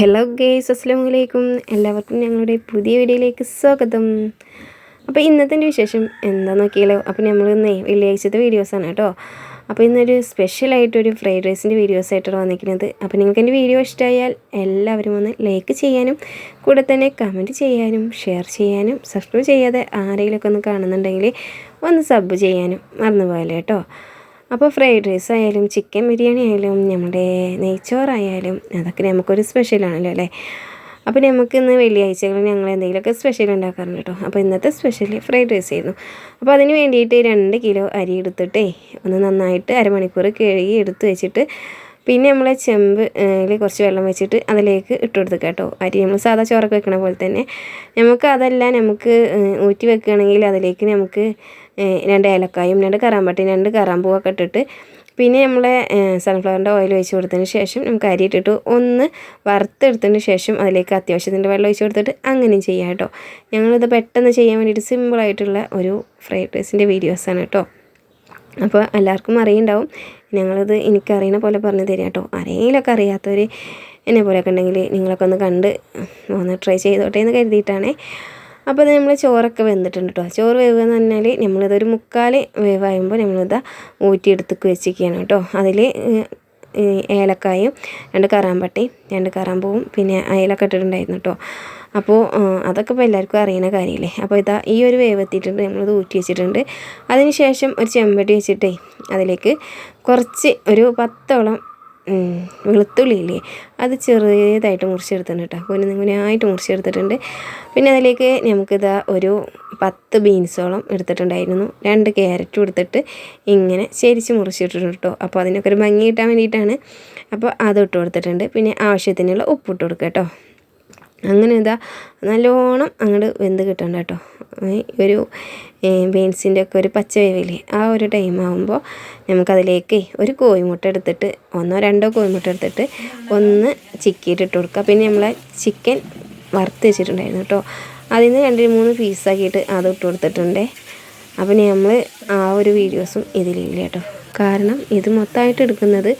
Hello guys അസ്സാം വലൈക്കും എല്ലാവർക്കും ഞങ്ങളുടെ പുതിയ വീഡിയോയിലേക്ക് സ്വാഗതം. അപ്പോൾ ഇന്നത്തെ വിശേഷം എന്താ നോക്കിയാലോ? അപ്പോൾ നമ്മൾ ഇന്നേ വെള്ളിയാഴ്ചത്തെ വീഡിയോസാണ് കേട്ടോ. അപ്പോൾ ഇന്നൊരു സ്പെഷ്യലായിട്ടൊരു ഫ്രൈഡ് റൈസിന്റെ വീഡിയോസ് ആയിട്ടാണ് വന്നിരിക്കുന്നത്. അപ്പോൾ നിങ്ങൾക്ക് എന്റെ വീഡിയോ ഇഷ്ടമായാൽ എല്ലാവരും ഒന്ന് ലൈക്ക് ചെയ്യാനും കൂടെ തന്നെ കമന്റ് ചെയ്യാനും ഷെയർ ചെയ്യാനും സബ്സ്ക്രൈബ് ചെയ്യാതെ ആരെങ്കിലുമൊക്കെ ഒന്ന് കാണുന്നുണ്ടെങ്കിൽ ഒന്ന് സബ് ചെയ്യാനും മറന്നു പോയാലേ കേട്ടോ. അപ്പോൾ ഫ്രൈഡ് റൈസ് ആയാലും ചിക്കൻ ബിരിയാണി ആയാലും നമ്മുടെ നെയ്ച്ചോറായാലും അതൊക്കെ നമുക്കൊരു സ്പെഷ്യലാണല്ലോ അല്ലേ? അപ്പോൾ നമുക്ക് ഇന്ന് വെള്ളിയാഴ്ചകളിൽ ഞങ്ങൾ എന്തെങ്കിലുമൊക്കെ സ്പെഷ്യൽ ഉണ്ടാക്കാറുണ്ട് കേട്ടോ. അപ്പോൾ ഇന്നത്തെ സ്പെഷ്യൽ ഫ്രൈഡ് റൈസ് ആയിരുന്നു. അപ്പോൾ അതിന് വേണ്ടിയിട്ട് രണ്ട് കിലോ അരി എടുത്തിട്ടേ ഒന്ന് നന്നായിട്ട് അരമണിക്കൂർ കഴുകി എടുത്ത് വെച്ചിട്ട് പിന്നെ നമ്മൾ ചെമ്പ്ല് കുറച്ച് വെള്ളം വെച്ചിട്ട് അതിലേക്ക് ഇട്ട് കൊടുക്കുക കേട്ടോ. അരി നമ്മൾ സാധാ ചോറൊക്കെ വെക്കണ പോലെ തന്നെ. നമുക്ക് അതല്ല നമുക്ക് ഊറ്റി വെക്കുകയാണെങ്കിൽ അതിലേക്ക് നമുക്ക് രണ്ട് ഏലക്കായും രണ്ട് കറാമ്പട്ടിയും രണ്ട് കറാമ്പൂവൊക്കെ ഇട്ടിട്ട് പിന്നെ നമ്മൾ സൺഫ്ലവറിന്റെ ഓയിൽ ഒഴിച്ച് കൊടുത്തതിന് ശേഷം നമുക്ക് അരി ഇട്ടിട്ട് ഒന്ന് വറുത്തെടുത്തതിന് ശേഷം അതിലേക്ക് അത്യാവശ്യത്തിന്റെ വെള്ളം ഒഴിച്ച് കൊടുത്തിട്ട് അങ്ങനെയും ചെയ്യാം കേട്ടോ. ഞങ്ങളിത് പെട്ടെന്ന് ചെയ്യാൻ വേണ്ടിയിട്ട് സിമ്പിളായിട്ടുള്ള ഒരു ഫ്രൈഡ് റൈസിന്റെ വീഡിയോസാണ് കേട്ടോ. അപ്പോൾ എല്ലാവർക്കും അറിയുണ്ടാവും. ഞങ്ങളിത് എനിക്കറിയണ പോലെ പറഞ്ഞു തരാം കേട്ടോ. ആരെങ്കിലുമൊക്കെ അറിയാത്തവർ എന്നെ പോലെയൊക്കെ ഉണ്ടെങ്കിൽ നിങ്ങളൊക്കെ ഒന്ന് കണ്ട് ഒന്ന് ട്രൈ ചെയ്തോട്ടെ എന്ന് കരുതിയിട്ടാണേ. അപ്പോൾ അത് നമ്മൾ ചോറൊക്കെ വെന്തിട്ടുണ്ട് കേട്ടോ ചോറ് വേവുക എന്ന് പറഞ്ഞാൽ നമ്മളിതൊരു മുക്കാൽ വേവായുമ്പോൾ നമ്മളിത് ഊറ്റിയെടുത്തേക്ക് വെച്ചിരിക്കുകയാണ് കേട്ടോ അതിൽ ഏലക്കായും രണ്ട് കറാമ്പട്ടയും രണ്ട് കറാമ്പൂവും പിന്നെ അയലൊക്കെ ഇട്ടിട്ടുണ്ടായിരുന്നു കേട്ടോ അപ്പോൾ അതൊക്കെ ഇപ്പോൾ എല്ലാവർക്കും അറിയുന്ന കാര്യമില്ലേ അപ്പോൾ ഇതാ ഈ ഒരു വേവ് എത്തിയിട്ടുണ്ട് നമ്മളിത് ഊറ്റി വെച്ചിട്ടുണ്ട്. അതിന് ശേഷം ഒരു ചെമ്പട്ടി വെച്ചിട്ടേ അതിലേക്ക് കുറച്ച് ഒരു പത്തോളം ഉം, വെളുത്തുള്ളി ഇല്ലേ അത് ചെറിയതായിട്ട് മുറിച്ചെടുത്തിട്ടുണ്ട് കേട്ടോ. കുഞ്ഞു കുഞ്ഞായിട്ട് മുറിച്ചെടുത്തിട്ടുണ്ട്. പിന്നെ അതിലേക്ക് നമുക്കിതാ ഒരു പത്ത് ബീൻസോളം എടുത്തിട്ടുണ്ടായിരുന്നു. രണ്ട് ക്യാരറ്റും എടുത്തിട്ട് ഇങ്ങനെ ശരിച്ച് മുറിച്ചിട്ടിട്ടുണ്ട് കേട്ടോ. അപ്പോൾ അതിനൊക്കെ ഒരു ഭംഗി കിട്ടാൻ വേണ്ടിയിട്ടാണ്. അപ്പോൾ അത് ഇട്ട് കൊടുത്തിട്ടുണ്ട്. പിന്നെ ആവശ്യത്തിനുള്ള ഉപ്പിട്ട് കൊടുക്കുക കേട്ടോ. അങ്ങനെ എന്താ നല്ലോണം അങ്ങോട്ട് വെന്ത് കിട്ടണ്ട കേട്ടോ ഒരു ബീൻസിന്റെ ഒക്കെ ഒരു പച്ച വേവില്ലേ ആ ഒരു ടൈം ആകുമ്പോൾ നമുക്കതിലേക്ക് ഒരു കോഴിമുട്ട എടുത്തിട്ട് ഒന്നോ രണ്ടോ കോഴിമുട്ട എടുത്തിട്ട് ഒന്ന് ചിക്കിയിട്ട് ഇട്ട് കൊടുക്കുക പിന്നെ നമ്മൾ ചിക്കൻ വറുത്ത് വെച്ചിട്ടുണ്ടായിരുന്നു കേട്ടോ അതിൽ നിന്ന് രണ്ട് മൂന്ന് പീസാക്കിയിട്ട് അത് ഇട്ട് കൊടുത്തിട്ടുണ്ട്. അപ്പം നമ്മൾ ആ ഒരു വീഡിയോസും ഇതിലില്ല കേട്ടോ കാരണം ഇത് മൊത്തമായിട്ട് എടുക്കുന്നത്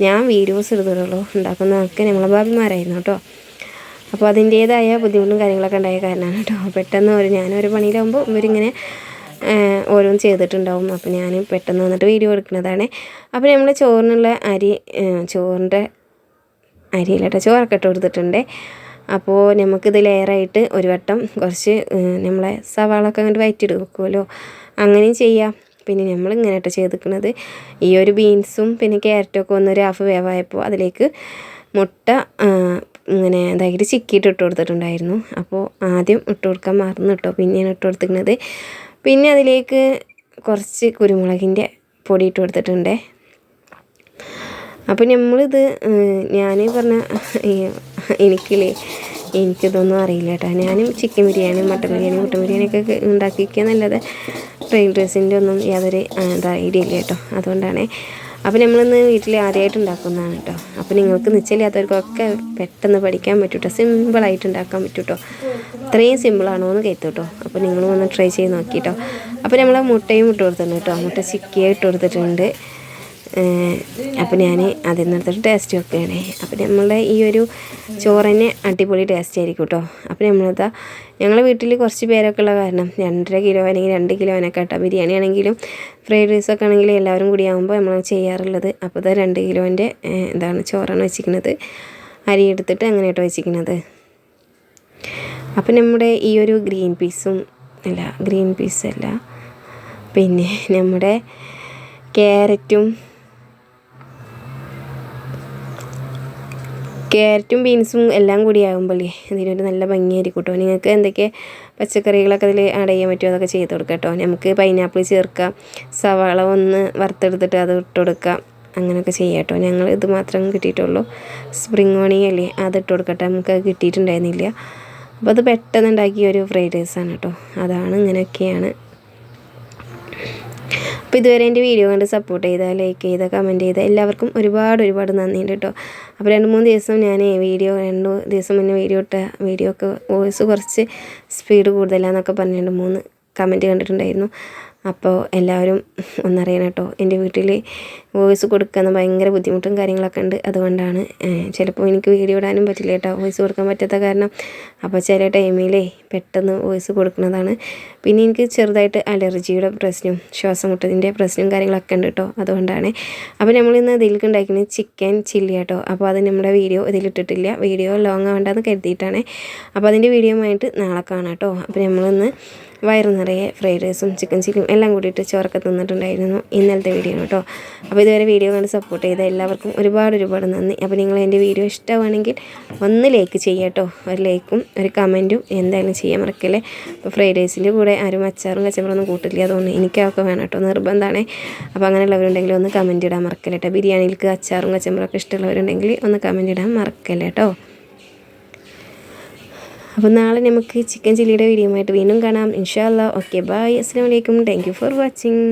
ഞാൻ വീഡിയോസ് എടുത്തിട്ടുള്ളൂ ഉണ്ടാക്കുന്നതൊക്കെ നമ്മളെ ഭാബിമാരായിരുന്നു കേട്ടോ അപ്പോൾ അതിന്റേതായ ബുദ്ധിമുട്ടും കാര്യങ്ങളൊക്കെ ഉണ്ടായ കാരണമാണ് കേട്ടോ. പെട്ടെന്ന് ഒരു ഞാനൊരു പണിയിലാകുമ്പോൾ ഇവരിങ്ങനെ ഓരോന്ന് ചെയ്തിട്ടുണ്ടാവും. അപ്പോൾ ഞാൻ പെട്ടെന്ന് വന്നിട്ട് വീഡിയോ എടുക്കുന്നതാണ്. അപ്പോൾ നമ്മൾ ചോറിനുള്ള അരി ചോറിന്റെ അരിയിലട്ടോ ചോറൊക്കെ ഇട്ട് കൊടുത്തിട്ടുണ്ട്. അപ്പോൾ നമുക്കിത് ലെയറായിട്ട് ഒരു വട്ടം കുറച്ച് നമ്മളെ സവാളൊക്കെ അങ്ങോട്ട് വയറ്റിട്ട് വെക്കുമല്ലോ അങ്ങനെയും ചെയ്യാം. പിന്നെ നമ്മൾ ഇങ്ങനെ കേട്ടോ ചെയ്തിരിക്കുന്നത് ഈ ഒരു ബീൻസും പിന്നെ ക്യാരറ്റും ഒക്കെ ഒന്ന് ഹാഫ് വേവായപ്പോൾ അതിലേക്ക് മുട്ട ഇങ്ങനെ ഇതാക്കിയിട്ട് ചിക്കിയിട്ട് ഇട്ട് കൊടുത്തിട്ടുണ്ടായിരുന്നു. അപ്പോൾ ആദ്യം ഇട്ട് കൊടുക്കാൻ മറന്നു കേട്ടോ പിന്നെയാണ് ഇട്ട് കൊടുത്തിരിക്കുന്നത്. പിന്നെ അതിലേക്ക് കുറച്ച് കുരുമുളകിന്റെ പൊടി ഇട്ട് കൊടുത്തിട്ടുണ്ട്. അപ്പോൾ നമ്മളിത് ഞാൻ പറഞ്ഞ എനിക്കില്ലേ എനിക്കിതൊന്നും അറിയില്ല കേട്ടോ ഞാനും ചിക്കൻ ബിരിയാണി മട്ടൻ ബിരിയാണി മുട്ടൻ ബിരിയാണിയൊക്കെ ഉണ്ടാക്കിയിരിക്കുകയെന്നല്ലാതെ ഫ്രൈഡ് റൈസിന്റെ ഒന്നും യാതൊരു ഇതാ ഐഡിയ ഇല്ല കേട്ടോ അതുകൊണ്ടാണേ. അപ്പോൾ നമ്മളിന്ന് വീട്ടിൽ ആദ്യമായിട്ട് ഉണ്ടാക്കുന്നതാണ് കേട്ടോ അപ്പോൾ നിങ്ങൾക്ക് നിശ്ചയില്ലാത്തവർക്കൊക്കെ പെട്ടെന്ന് പഠിക്കാൻ പറ്റും കേട്ടോ സിമ്പിളായിട്ട് ഉണ്ടാക്കാൻ പറ്റും കേട്ടോ ഇത്രയും സിമ്പിളാണോ എന്ന് കരുത്തു കേട്ടോ അപ്പോൾ നിങ്ങളും ഒന്ന് ട്രൈ ചെയ്ത് നോക്കി കേട്ടോ അപ്പോൾ നമ്മൾ മുട്ടയും ഇട്ട് കൊടുത്തിട്ടുണ്ട് കേട്ടോ മുട്ട ചിക്കിയ ഇട്ട് കൊടുത്തിട്ടുണ്ട്. അപ്പോൾ ഞാൻ അതിൽ നിന്നെടുത്തിട്ട് ടേസ്റ്റ് വെക്കുകയാണ് അപ്പോൾ നമ്മളുടെ ഈ ഒരു ചോറിന് അടിപൊളി ടേസ്റ്റ് ആയിരിക്കും കേട്ടോ അപ്പോൾ നമ്മളത് ഞങ്ങൾ വീട്ടിൽ കുറച്ച് പേരൊക്കെ ഉള്ള കാരണം രണ്ടര കിലോ അല്ലെങ്കിൽ രണ്ട് കിലോനൊക്കെ കേട്ടോ ബിരിയാണി ആണെങ്കിലും ഫ്രൈഡ് റൈസ് ഒക്കെ ആണെങ്കിലും എല്ലാവരും കൂടി ആകുമ്പോൾ നമ്മൾ ചെയ്യാറുള്ളത്. അപ്പോൾ ഇത് രണ്ട് കിലോന്റെ എന്താണ് ചോറാണ് വെച്ചിരിക്കുന്നത്. അരി എടുത്തിട്ട് അങ്ങനെ കേട്ടോ വെച്ചിരിക്കുന്നത്. അപ്പം നമ്മുടെ ഈ ഒരു ഗ്രീൻ പീസും അല്ല ഗ്രീൻ പീസല്ല പിന്നെ നമ്മുടെ ക്യാരറ്റും ക്യാരറ്റും ബീൻസും എല്ലാം കൂടി ആകുമ്പോഴേ അതിനൊരു നല്ല ഭംഗിയായിരിക്കും കേട്ടോ നിങ്ങൾക്ക് എന്തൊക്കെ പച്ചക്കറികളൊക്കെ അതിൽ ആഡ് ചെയ്യാൻ പറ്റുമോ അതൊക്കെ ചെയ്ത് കൊടുക്കാം കേട്ടോ നമുക്ക് പൈനാപ്പിൾ ചേർക്കാം സവാള ഒന്ന് വറുത്തെടുത്തിട്ട് അത് ഇട്ട് കൊടുക്കാം അങ്ങനെയൊക്കെ ചെയ്യാം കേട്ടോ ഞങ്ങൾ ഇത് മാത്രം കിട്ടിയിട്ടുള്ളൂ. സ്പ്രിങ് ഓണിങ് അല്ലേ അത് ഇട്ട് കൊടുക്കട്ടെ. നമുക്ക് കിട്ടിയിട്ടുണ്ടായിരുന്നില്ല. അപ്പോൾ അത് പെട്ടെന്ന് ഉണ്ടാക്കിയ ഒരു ഫ്രൈഡ് റൈസാണ് കേട്ടോ അതാണ് ഇങ്ങനെയൊക്കെയാണ് അപ്പോൾ ഇതുവരെ എന്റെ വീഡിയോ കണ്ട് സപ്പോർട്ട് ചെയ്ത ലൈക്ക് ചെയ്ത കമന്റ് ചെയ്ത എല്ലാവർക്കും ഒരുപാട് ഒരുപാട് നന്ദിയുണ്ട് കേട്ടോ അപ്പോൾ രണ്ട് മൂന്ന് ദിവസം ഞാൻ വീഡിയോ രണ്ട് ദിവസം മുന്നേ വീഡിയോ ഇട്ട വീഡിയോ ഒക്കെ വോയിസ് കുറച്ച് സ്പീഡ് കൂടുതലാന്നൊക്കെ രണ്ട് മൂന്ന് കമന്റ് കണ്ടിട്ടുണ്ടായിരുന്നു. അപ്പോൾ എല്ലാവരും ഒന്നറിയണം കേട്ടോ. എന്റെ വീട്ടിൽ വോയിസ് കൊടുക്കാൻ ഭയങ്കര ബുദ്ധിമുട്ടും കാര്യങ്ങളൊക്കെ ഉണ്ട്. അതുകൊണ്ടാണ് ചിലപ്പോൾ എനിക്ക് വീഡിയോ ഇടാനും പറ്റില്ല കേട്ടോ. വോയിസ് കൊടുക്കാൻ പറ്റാത്ത കാരണം. അപ്പോൾ ചില ടൈമിലേ പെട്ടെന്ന് വോയിസ് കൊടുക്കുന്നതാണ്. പിന്നെ എനിക്ക് ചെറുതായിട്ട് അലർജിയുടെ പ്രശ്നം ശ്വാസം മുട്ടതിന്റെ പ്രശ്നവും കാര്യങ്ങളൊക്കെ ഉണ്ട് കേട്ടോ. അതുകൊണ്ടാണ്. അപ്പോൾ നമ്മളിന്ന് ഇതിലേക്ക് ഉണ്ടാക്കുന്നത് ചിക്കൻ ചില്ലി കേട്ടോ. അപ്പോൾ അത് നമ്മുടെ വീഡിയോ ഇതിലിട്ടിട്ടില്ല വീഡിയോ ലോങ് ആവേണ്ടെന്ന് കരുതിയിട്ടാണ്. അപ്പോൾ അതിന്റെ വീഡിയോ ആയിട്ട് നാളെ കാണാം കേട്ടോ. അപ്പോൾ നമ്മളിന്ന് വയറ് നിറയെ ഫ്രൈഡ് റൈസും ചിക്കൻ ചില്ലും എല്ലാം കൂടിയിട്ട് ചോറൊക്കെ തിന്നിട്ടുണ്ടായിരുന്നു ഇന്നലത്തെ വീഡിയോ കേട്ടോ അപ്പോൾ ഇതുവരെ വീഡിയോ കണ്ട് സപ്പോർട്ട് ചെയ്ത എല്ലാവർക്കും ഒരുപാട് ഒരുപാട് നന്ദി. അപ്പോൾ നിങ്ങൾ എന്റെ വീഡിയോ ഇഷ്ടമാണെങ്കിൽ ഒന്ന് ലൈക്ക് ചെയ്യുക കേട്ടോ ഒരു ലൈക്കും ഒരു കമന്റും എന്തായാലും ചെയ്യാൻ മറക്കല്ലേ? അപ്പോൾ ഫ്രൈഡ് റൈസിന്റെ കൂടെ ആരും അച്ചാറും കച്ചമ്പറൊന്നും കൂട്ടില്ല. അതുകൊണ്ട് എനിക്കൊക്കെ വേണം കേട്ടോ നിർബന്ധമാണ് അപ്പോൾ അങ്ങനെയുള്ളവരുണ്ടെങ്കിൽ ഒന്ന് കമന്റ് ഇടാൻ മറക്കല്ലേട്ടോ ബിരിയാണിക്ക് അച്ചാറും കച്ചമ്പറൊക്കെ ഇഷ്ടമുള്ളവരുണ്ടെങ്കിൽ ഒന്ന് കമന്റ് ഇടാൻ മറക്കല്ലേ കേട്ടോ അപ്പോൾ നാളെ നമുക്ക് ചിക്കൻ ചില്ലിയുടെ വീഡിയോ ആയിട്ട് വീണ്ടും കാണാം. ഇൻഷാല്ല ഓക്കെ ബൈ. അസ്സാം വലൈക്കും താങ്ക് യു ഫോർ വാച്ചിങ്